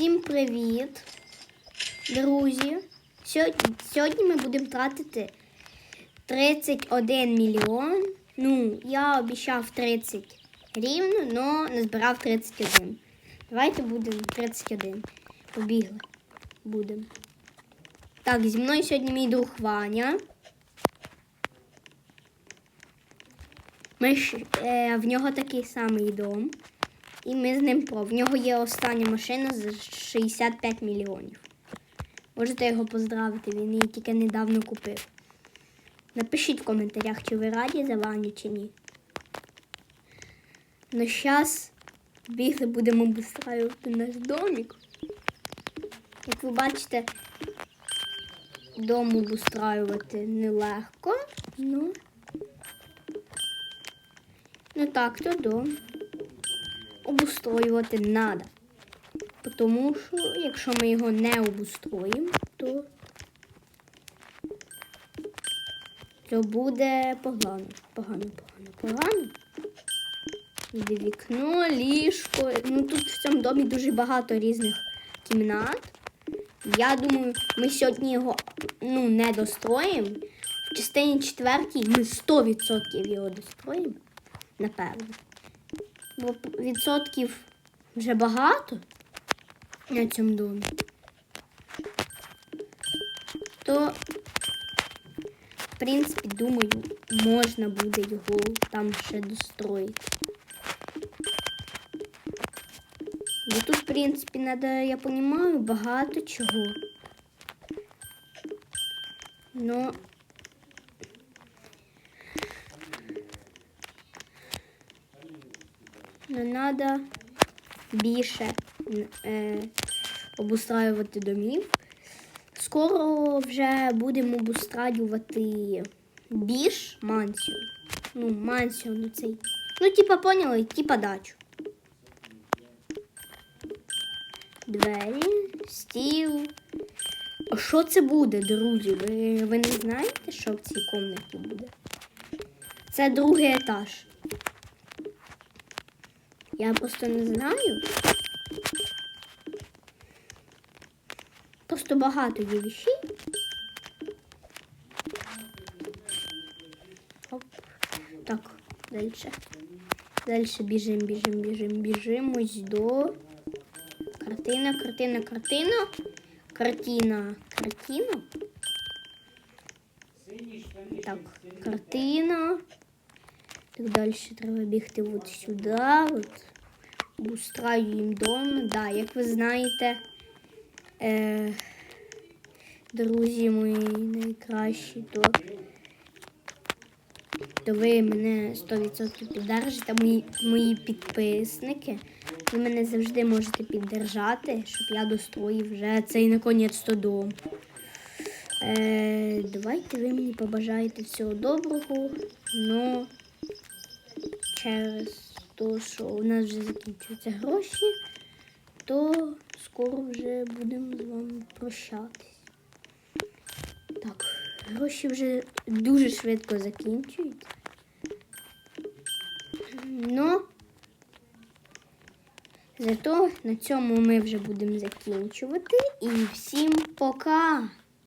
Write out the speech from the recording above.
Всім привіт, друзі! Сьогодні, ми будемо тратити 31 мільйон. Ну, я обіцяв 30 рівно, але не збирав 31. Давайте будемо 31. Побігли. Будемо. Так, зі мною сьогодні мій друг Ваня. Ми ж, е, в нього такий самий дом. І ми з ним про. В нього є остання машина за 65 мільйонів. Можете його поздравити, він її тільки недавно купив. Напишіть в коментарях, чи ви раді за Ваню, чи ні. Ну, зараз бігли будемо обустраювати наш домик. Як ви бачите, дом обустраювати нелегко. Ну, ну так, то дом обустроювати треба. Тому що якщо ми його не обустроїмо, то то буде погано. Погано, погано, погано. Іде вікно, ліжко. Ну тут в цьому домі дуже багато різних кімнат. Я думаю, ми сьогодні його ну, не достроїмо. В частині четвертій ми 100% його достроїмо. Напевно. Бо відсотків вже багато на цьому домі. То, в принципі, думаю, можна буде його там ще достроїти. Бо тут, в принципі, треба, я розумію, багато чого. Но не треба більше е, обустраювати домів. Скоро вже будемо обустраювати більш мансію. Ну, мансію, ну цей. Ну, типа, поняли, типа дачу. Двері, стіл. А що це буде, друзі? Ви, ви не знаєте, що в цій кімнаті буде? Це другий етаж. Я просто не знаю. Просто багато є вещей. Оп. Так, далі. Далі біжимо, біжимо, біжимо, біжимо до картина, картина, картина. Картина, картина. Так, картина. Так далі треба бігти от сюди. От. Обустраюємо дом. Да, як ви знаєте, е, друзі мої найкращі, то, то ви мене 100% піддержите, мої, мої підписники. Ви мене завжди можете піддержати, щоб я достроїв вже цей наконець-то дом. Е, давайте ви мені побажаєте всього доброго, но через те, що у нас вже закінчуються гроші, то скоро вже будемо з вами прощатись. Так, гроші вже дуже швидко закінчуються. Ну, зато на цьому ми вже будемо закінчувати. І всім пока!